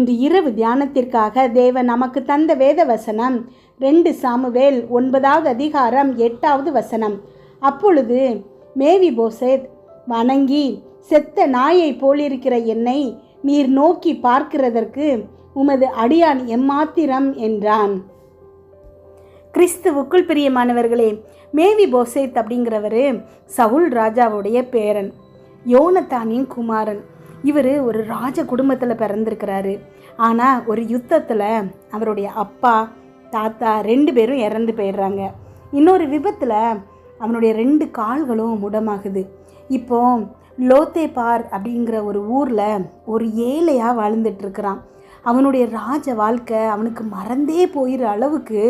இன்று இரவு தியானத்திற்காக தேவன் நமக்கு தந்த வேத வசனம் ரெண்டு சாமுவேல் ஒன்பதாவது அதிகாரம் எட்டாவது வசனம். அப்பொழுது மேவி போசேத் வணங்கி செத்த நாயைப் போலிருக்கிற என்னை நீர் நோக்கி பார்க்கிறதற்கு உமது அடியான் எம்மாத்திரம் என்றான். கிறிஸ்துவுக்குள் பிரியமானவர்களே மேவி போசேத் அப்படிங்கிறவர் சவுல் ராஜாவுடைய பேரன் யோனத்தானின் குமாரன். இவர் ஒரு ராஜ குடும்பத்தில் பிறந்திருக்கிறாரு. ஆனால் ஒரு யுத்தத்தில் அவருடைய அப்பா தாத்தா ரெண்டு பேரும் இறந்து போயிடுறாங்க. இன்னொரு விபத்தில் அவனுடைய ரெண்டு கால்களும் முடமாகுது. இப்போ லோத்தேபார் அப்படிங்கிற ஒரு ஊரில் ஒரு ஏழையாக வாழ்ந்துட்டுருக்கிறான். அவனுடைய ராஜ வாழ்க்கை அவனுக்கு மறந்தே போயிடுற அளவுக்கு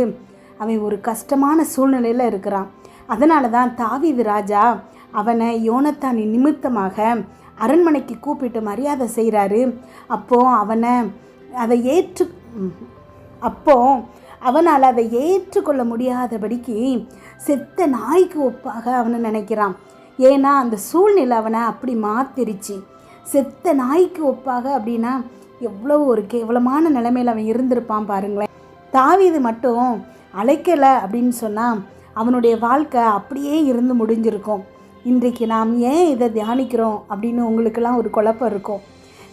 அவன் ஒரு கஷ்டமான சூழ்நிலையில் இருக்கிறான். அதனால தான் தாவிது ராஜா அவனை யோனத்தானின் நிமித்தமாக அரண்மனைக்கு கூப்பிட்டு மரியாதை செய்கிறாரு அப்போ அவனை அதை ஏற்று அப்போ அவனால் அதை ஏற்றுக்கொள்ள முடியாதபடிக்கு செத்த நாய்க்கு ஒப்பாக அவனை நினைக்கிறான். ஏன்னா அந்த சூழ்நிலை அவனை அப்படி மாத்திருச்சு. செத்த நாய்க்கு ஒப்பாக அப்படின்னா எவ்வளோ ஒரு கேவலமான நிலைமையில் அவன் இருந்திருப்பான் பாருங்களேன். தாவிது மட்டும் அழைக்கலை அப்படின்னு சொன்னால் அவனுடைய வாழ்க்கை அப்படியே இருந்து முடிஞ்சிருக்கும். இன்றைக்கு நாம் ஏன் இதை தியானிக்கிறோம் அப்படின்னு உங்களுக்கெல்லாம் ஒரு குழப்பம் இருக்கும்.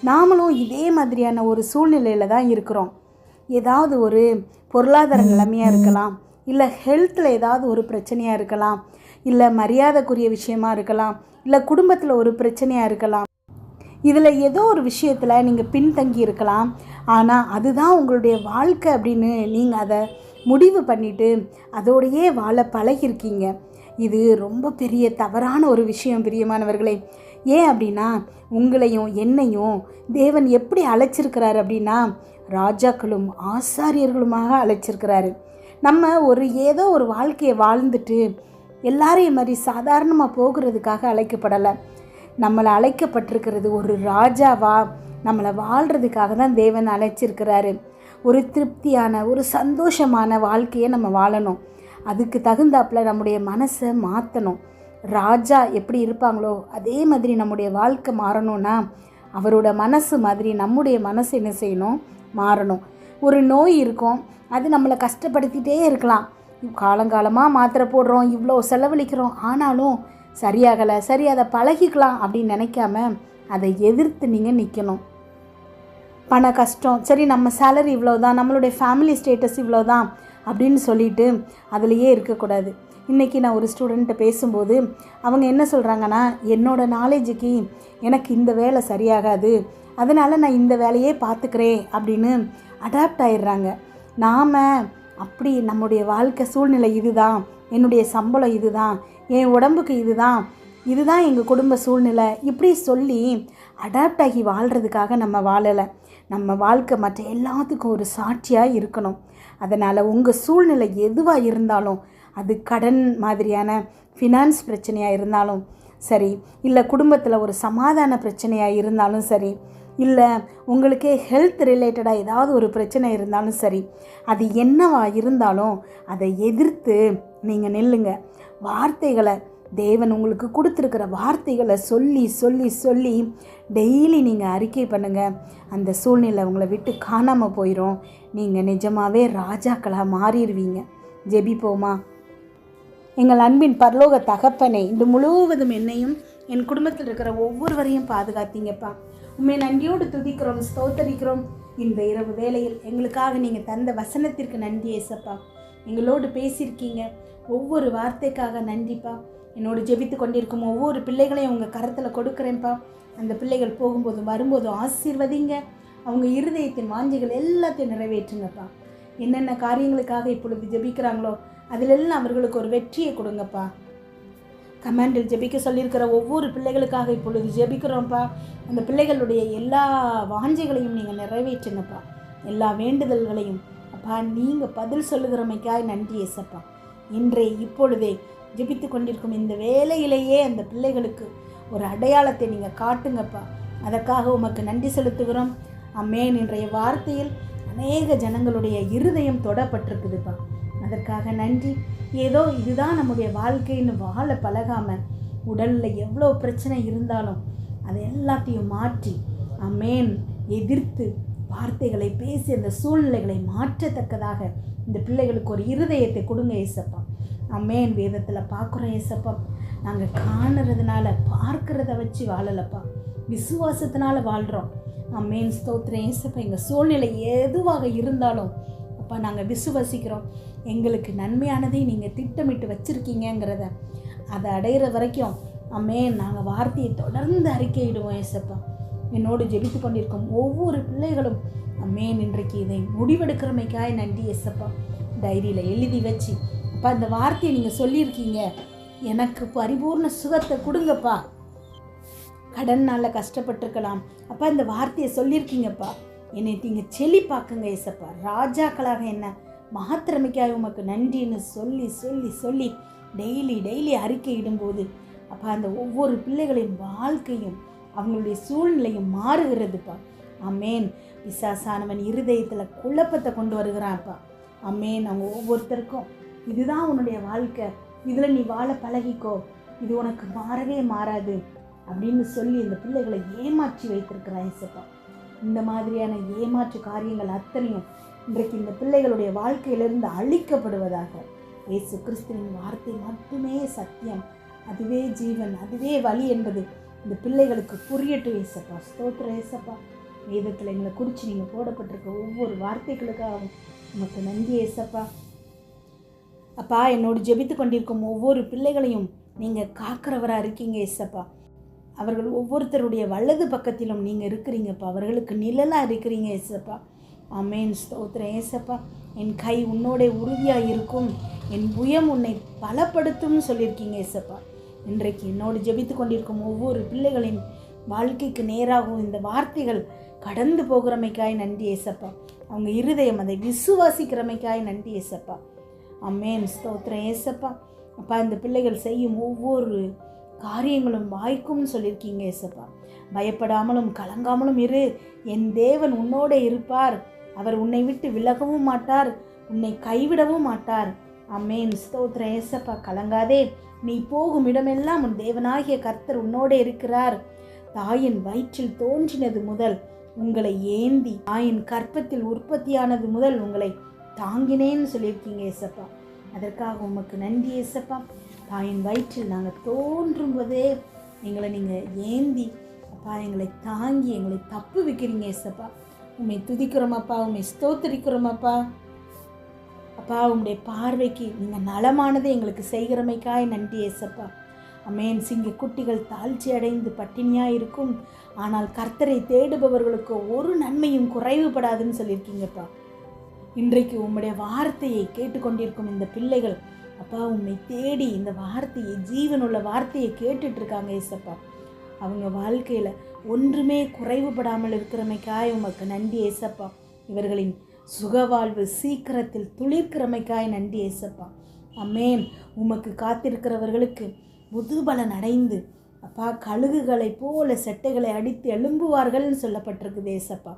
நாமளும் இதே மாதிரியான ஒரு சூழ்நிலையில் தான் இருக்கிறோம். ஏதாவது ஒரு பொருளாதார நிலைமையாக இருக்கலாம் இல்லை ஹெல்த்தில் ஏதாவது ஒரு பிரச்சனையாக இருக்கலாம் இல்லை மரியாதைக்குரிய விஷயமா இருக்கலாம் இல்லை குடும்பத்தில் ஒரு பிரச்சனையாக இருக்கலாம். இதில் ஏதோ ஒரு விஷயத்தில் நீங்கள் பின்தங்கி இருக்கலாம். ஆனால் அதுதான் உங்களுடைய வாழ்க்கை அப்படின்னு நீங்கள் அதை முடிவு பண்ணிவிட்டு அதோடையே வாழ பழகிருக்கீங்க இது ரொம்ப பெரிய தவறான ஒரு விஷயம் பிரியமானவர்களே. ஏன் அப்படின்னா உங்களையும் என்னையும் தேவன் எப்படி அழைச்சிருக்கிறாரு அப்படின்னா ராஜாக்களும் ஆசாரியர்களுமாக அழைச்சிருக்கிறாரு. நம்ம ஒரு ஏதோ ஒரு வாழ்க்கையை வாழ்ந்துட்டு எல்லாரையும் மாதிரி சாதாரணமாக போகிறதுக்காக அழைக்கப்படலை. நம்மளை அழைக்கப்பட்டிருக்கிறது ஒரு ராஜாவா? நம்மளை வாழ்கிறதுக்காக தான் தேவன் அழைச்சிருக்கிறாரு. ஒரு திருப்தியான ஒரு சந்தோஷமான வாழ்க்கையை நம்ம வாழணும். அதுக்கு தகுந்தாப்பில் நம்முடைய மனசை மாற்றணும் ராஜா எப்படி இருப்பாங்களோ அதே மாதிரி நம்முடைய வாழ்க்கை மாறணும்னா அவரோட மனசு மாதிரி நம்முடைய மனசு என்ன செய்யணும்? மாறணும். ஒரு நோய் இருக்கும். அது நம்மளை கஷ்டப்படுத்திகிட்டே இருக்கலாம். காலங்காலமாக மாத்திரை போடுறோம் இவ்வளோ செலவழிக்கிறோம். ஆனாலும் சரியாகலை சரி அதை பழகிக்கலாம் அப்படின்னு நினைக்காம அதை எதிர்த்து நீங்கள் நிற்கணும் பண கஷ்டம் சரி நம்ம சேலரி இவ்வளோ தான் நம்மளுடைய ஃபேமிலி ஸ்டேட்டஸ் இவ்வளோ தான் அப்படின்னு சொல்லிட்டு அதுலேயே இருக்கக்கூடாது. இன்றைக்கி நான் ஒரு ஸ்டூடெண்ட்டை பேசும்போது அவங்க என்ன சொல்கிறாங்கன்னா என்னோடய நாலேஜுக்கு எனக்கு இந்த வேலை சரியாகாது அதனால் நான் இந்த வேலையே பார்த்துக்கிறேன் அப்படின்னு அடாப்ட் ஆயிடுறாங்க. நாம் அப்படி நம்முடைய வாழ்க்கை சூழ்நிலை இதுதான் என்னுடைய சம்பளம் இதுதான் என் உடம்புக்கு இதுதான் இதுதான் எங்கள் குடும்ப சூழ்நிலை இப்படி சொல்லி அடாப்ட் ஆகி வாழ்கிறதுக்காக நம்ம வாழலை. நம்ம வாழ்க்கை மற்ற எல்லாத்துக்கும் ஒரு சாட்சியாக இருக்கணும். அதனால் உங்கள் சூழ்நிலை எதுவாக இருந்தாலும் அது கடன் மாதிரியான ஃபினான்ஸ் பிரச்சனையாக இருந்தாலும் சரி இல்லை குடும்பத்தில் ஒரு சமாதான பிரச்சனையாக இருந்தாலும் சரி இல்லை உங்களுக்கே ஹெல்த் ரிலேட்டடாக ஏதாவது ஒரு பிரச்சனை இருந்தாலும் சரி அது என்னவா இருந்தாலும் அதை எதிர்த்து நீங்கள் நில்லுங்க. வார்த்தைகளை தேவன் உங்களுக்கு கொடுத்துருக்கிற வார்த்தைகளை சொல்லி சொல்லி சொல்லி டெய்லி நீங்கள் அறிக்கை பண்ணுங்கள் அந்த சூழ்நிலை உங்களை விட்டு காணாமல் போயிடும் நீங்கள் நிஜமாகவே ராஜாக்களாக மாறிடுவீங்க. ஜெபிப்போமா? எங்கள் அன்பின் பரலோக தகப்பனை இந்த முழுவதும் என்னையும் என் குடும்பத்தில் இருக்கிற ஒவ்வொருவரையும் பாதுகாத்தீங்கப்பா. உண்மை நன்றியோடு துதிக்கிறோம் ஸ்தோத்தரிக்கிறோம். இந்த இரவு வேளையில் எங்களுக்காக நீங்கள் தந்த வசனத்திற்கு நன்றி ஏசப்பா. எங்களோடு பேசியிருக்கீங்க. ஒவ்வொரு வார்த்தைக்காக நன்றிப்பா. என்னோடு ஜெபித்து கொண்டிருக்கும் ஒவ்வொரு பிள்ளைகளையும் உங்கள் கரத்தில் கொடுக்குறேன்ப்பா. அந்த பிள்ளைகள் போகும்போதும் வரும்போதும் ஆசீர்வதிங்க. அவங்க இருதயத்தின் வாஞ்சிகள் எல்லாத்தையும் நிறைவேற்றுங்கப்பா. என்னென்ன காரியங்களுக்காக இப்பொழுது ஜெபிக்கிறாங்களோ அதிலெல்லாம் அவர்களுக்கு ஒரு வெற்றியை கொடுங்கப்பா. கமாண்டில் ஜெபிக்க சொல்லியிருக்கிற ஒவ்வொரு பிள்ளைகளுக்காக இப்பொழுது ஜெபிக்கிறோம்ப்பா. அந்த பிள்ளைகளுடைய எல்லா வாஞ்சைகளையும் நீங்கள் நிறைவேற்றுங்கப்பா. எல்லா வேண்டுதல்களையும். அப்பா நீங்கள் பதில் சொல்லுகிறமைக்காய் நன்றி ஏசப்பா. இன்றே இப்பொழுதே ஜெபித்து கொண்டிருக்கும் இந்த வேலையிலேயே அந்த பிள்ளைகளுக்கு ஒரு அடையாளத்தை நீங்கள் காட்டுங்கப்பா. அதற்காக உமக்கு நன்றி செலுத்துகிறோம். அம்மேன் இன்றைய வார்த்தையில் அநேக ஜனங்களுடைய இருதயம் தொடப்பட்டிருக்குதுப்பா. அதற்காக நன்றி. ஏதோ இதுதான் நம்முடைய வாழ்க்கைன்னு வாழ பழகாமல் உடலில் எவ்வளோ பிரச்சனை இருந்தாலும் அதை எல்லாத்தையும் மாற்றி அமேன் எதிர்த்து வார்த்தைகளை பேசி அந்த சூழ்நிலைகளை மாற்றத்தக்கதாக இந்த பிள்ளைகளுக்கு ஒரு இருதயத்தை கொடுங்க ஏசப்பா. அம்மேன் வேதத்தில் பார்க்குறோம் ஏசப்பா. நாங்கள் காணுறதுனால பார்க்குறத வச்சு வாழலப்பா. விசுவாசத்தினால வாழ்கிறோம் அம்மேன் ஸ்தோத்திரம் ஏசப்பா. எங்கள் சூழ்நிலை எதுவாக இருந்தாலும் அப்பா நாங்கள் விசுவசிக்கிறோம். எங்களுக்கு நன்மையானதை நீங்கள் திட்டமிட்டு வச்சுருக்கீங்கங்கிறத அதை அடையிற வரைக்கும் அம்மேன் நாங்கள் வார்த்தையை தொடர்ந்து அறிக்கையிடுவோம் ஏசப்பா. என்னோடு ஜெபித்து கொண்டிருக்கும் ஒவ்வொரு பிள்ளைகளும் அம்மேன் இன்றைக்கு இதை முடிவெடுக்கிறமைக்காய் நன்றி எஸ்அப்பா டைரியில் எழுதி வச்சு அப்பா இந்த வார்த்தையை நீங்கள் சொல்லியிருக்கீங்க. எனக்கு பரிபூர்ண சுகத்தை கொடுங்கப்பா. கடனால் கஷ்டப்பட்டிருக்கலாம். அப்பா இந்த வார்த்தையை சொல்லியிருக்கீங்கப்பா. என்னை நீங்கள் செழிப்பாக்குங்க ஏசப்பா ராஜாக்களாக என்ன மாத்திரமைக்காக உமக்கு நன்றின்னு சொல்லி சொல்லி சொல்லி டெய்லி டெய்லி அறிக்கை இடும்போது அப்பா அந்த ஒவ்வொரு பிள்ளைகளின் வாழ்க்கையும் அவங்களுடைய சூழ்நிலையும் மாறுகிறதுப்பா. அம்மேன் பிசாசானவன் இருதயத்தில் குழப்பத்தை கொண்டு வருகிறான்ப்பா. அம்மேன் அவங்க ஒவ்வொருத்தருக்கும் இதுதான் உன்னுடைய வாழ்க்கை. இதில் நீ வாழ பழகிக்கோ. இது உனக்கு மாறவே மாறாது. அப்படின்னு சொல்லி இந்த பிள்ளைகளை ஏமாற்றி வைத்திருக்கிறான் இசப்பா இந்த மாதிரியான ஏமாற்று காரியங்கள் அத்தனையும் இன்றைக்கு இந்த பிள்ளைகளுடைய வாழ்க்கையிலிருந்து அழிக்கப்படுவதாக இயேசு கிறிஸ்துவின் வார்த்தை மட்டுமே சத்தியம். அதுவே ஜீவன். அதுவே வழி என்பது இந்த பிள்ளைகளுக்கு புரியட்டும் ஏசப்பா. ஸ்தோத்திர ஏசப்பா. வேதத்தில் எங்களை குறித்து நீங்கள் போடப்பட்டிருக்க ஒவ்வொரு வார்த்தைகளுக்காகவும் உமக்கு நன்றி ஏசப்பா. அப்பா என்னோடு ஜெபித்து கொண்டிருக்கும் ஒவ்வொரு பிள்ளைகளையும் நீங்கள் காக்கிறவராக இருக்கீங்க ஏசப்பா. அவர்கள் ஒவ்வொருத்தருடைய வலது பக்கத்திலும் நீங்கள் இருக்கிறீங்கப்பா. அவர்களுக்கு நிழலாக இருக்கிறீங்க ஏசப்பா. அமேன் ஸ்தோத்திரம் ஏசப்பா. என் கை உன்னோட உறுதியாக இருக்கும் என் புயம் உன்னை பலப்படுத்தும்னு சொல்லியிருக்கீங்க ஏசப்பா. இன்றைக்கு என்னோடு ஜெபித்து கொண்டிருக்கும் ஒவ்வொரு பிள்ளைகளின் வாழ்க்கைக்கு நேராகவும் இந்த வார்த்தைகள் கடந்து போகிறமைக்காய் நன்றி ஏசப்பா. அவங்க இருதயம் அதை விசுவாசிக்கிறமைக்காய் நன்றி ஏசப்பா. அம்மேன் ஸ்தோத்திரம் ஏசப்பா. அப்பா இந்த பிள்ளைகள் செய்யும் ஒவ்வொரு காரியங்களும் வாய்க்கும்னு சொல்லியிருக்கீங்க ஏசப்பா. பயப்படாமலும் கலங்காமலும் இரு. என் தேவன் உன்னோட இருப்பார். அவர் உன்னை விட்டு விலகவும் மாட்டார். உன்னை கைவிடவும் மாட்டார். அம்மேன் ஸ்தோத்திரம் ஏசப்பா. கலங்காதே. நீ போகும் இடமெல்லாம் உன் தேவனாகிய கர்த்தர் உன்னோடு இருக்கிறார். தாயின் வயிற்றில் தோன்றினது முதல் உங்களை ஏந்தி தாயின் கற்பத்தில் உற்பத்தியானது முதல் உங்களை தாங்கினேன்னு சொல்லியிருக்கீங்க ஏசப்பா. அதற்காக உமக்கு நன்றி ஏசப்பா. தாயின் வயிற்றில் நாங்கள் தோன்றும் போதே எங்களை நீங்கள் ஏந்தி அப்பா எங்களை தாங்கி எங்களை தப்பு வைக்கிறீங்க ஏசப்பா உண்மை துதிக்கிறோமாப்பா உண்மை ஸ்தோத்தரிக்கிறோமாப்பா அப்பா உங்களுடைய பார்வைக்கு நீங்கள் நலமானதை எங்களுக்கு செய்கிறமைக்காய். நன்றி ஏசப்பா. அமேன். சிங்க குட்டிகள் தாழ்ச்சி அடைந்து பட்டினியாக இருக்கும். ஆனால் கர்த்தரை தேடுபவர்களுக்கு ஒரு நன்மையும் குறைவுபடாதுன்னு சொல்லியிருக்கீங்கப்பா. இன்றைக்கு உம்முடைய வார்த்தையை கேட்டுக்கொண்டிருக்கும் இந்த பிள்ளைகள் அப்பா உண்மை தேடி இந்த வார்த்தையை ஜீவனுள்ள வார்த்தையை கேட்டுட்ருக்காங்க ஏசப்பா. அவங்க வாழ்க்கையில் ஒன்றுமே குறைவுபடாமல் இருக்கிறமைக்காய். உமக்கு நன்றி ஏசப்பா. இவர்களின் சுகவாழ்வு சீக்கிரத்தில் துளிர்க்கிறமைக்காய் நன்றி ஏசப்பா. அம்மேன். உமக்கு காத்திருக்கிறவர்களுக்கு முதுபலன் அடைந்து அப்பா கழுகுகளைப் போல செட்டைகளை அடித்து எழும்புவார்கள்னு சொல்லப்பட்டிருக்குது ஏசப்பா.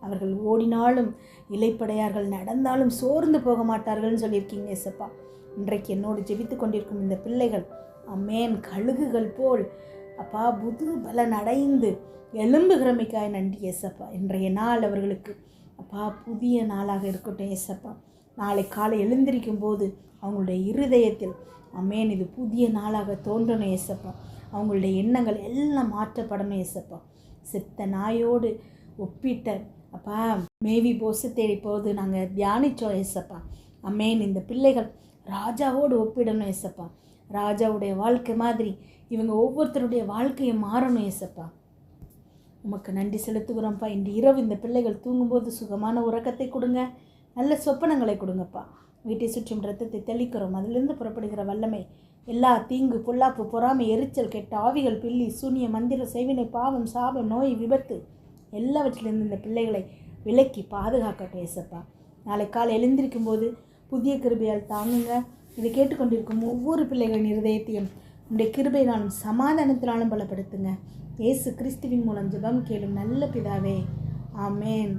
அவர்கள் ஓடினாலும் இலைப்படையார்கள் நடந்தாலும் சோர்ந்து போக மாட்டார்கள்னு சொல்லியிருக்கீங்க ஏசப்பா. இன்றைக்கு என்னோடு ஜெபித்து கொண்டிருக்கும் இந்த பிள்ளைகள் அம்மேன் கழுகுகள் போல் அப்பா புது பலன் அடைந்து எலும்புகிறமைக்காய் நன்றி ஏசப்பா. இன்றைய நாள் அவர்களுக்கு அப்பா புதிய நாளாக இருக்கட்டும் ஏசப்பா. நாளை காலை எழுந்திருக்கும் போது அவங்களுடைய இருதயத்தில் அம்மேன் இது புதிய நாளாக தோன்றணும் ஏசப்பா. அவங்களுடைய எண்ணங்கள் எல்லாம் மாற்றப்படணும் ஏசப்பா. செத்த நாயோடு ஒப்பிட்ட அப்பா மேவி போச தேடி போது நாங்கள் தியானித்தோம் ஏசப்பா. அம்மேன் இந்த பிள்ளைகள் ராஜாவோடு ஒப்பிடணும் ஏசப்பா. ராஜாவுடைய வாழ்க்கை மாதிரி இவங்க ஒவ்வொருத்தருடைய வாழ்க்கையை மாறணும் ஏசப்பா. உமக்கு நன்றி செலுத்துகிறோம்ப்பா. இன்று இரவு இந்த பிள்ளைகள் தூங்கும்போது சுகமான உறக்கத்தை கொடுங்க. நல்ல சொப்பனங்களை கொடுங்கப்பா. வீட்டை சுற்றும் ரத்தத்தை தெளிக்கிறோம். அதிலிருந்து புறப்படுகிற வல்லமை எல்லா தீங்கு பொல்லாப்பு பொறாமை எரிச்சல் கெட்ட ஆவிகள் பில்லி சூனிய மந்திர செய்வினை பாவம் சாபம் நோய் விபத்து எல்லாவற்றிலிருந்து இந்த பிள்ளைகளை விலக்கி பாதுகாக்க பேசப்பா நாளை காலை எழுந்திருக்கும் போது புதிய கிருபையால் தாங்குங்க. இதை கேட்டுக்கொண்டிருக்கும் ஒவ்வொரு பிள்ளைகளின் இருதயத்தையும் உங்களுடைய கிருபையினாலும் சமாதானத்தினாலும் பலப்படுத்துங்க. இயேசு கிறிஸ்துவின் மூலம் ஜெபம் கேளும் நல்ல பிதாவே. ஆமேன்.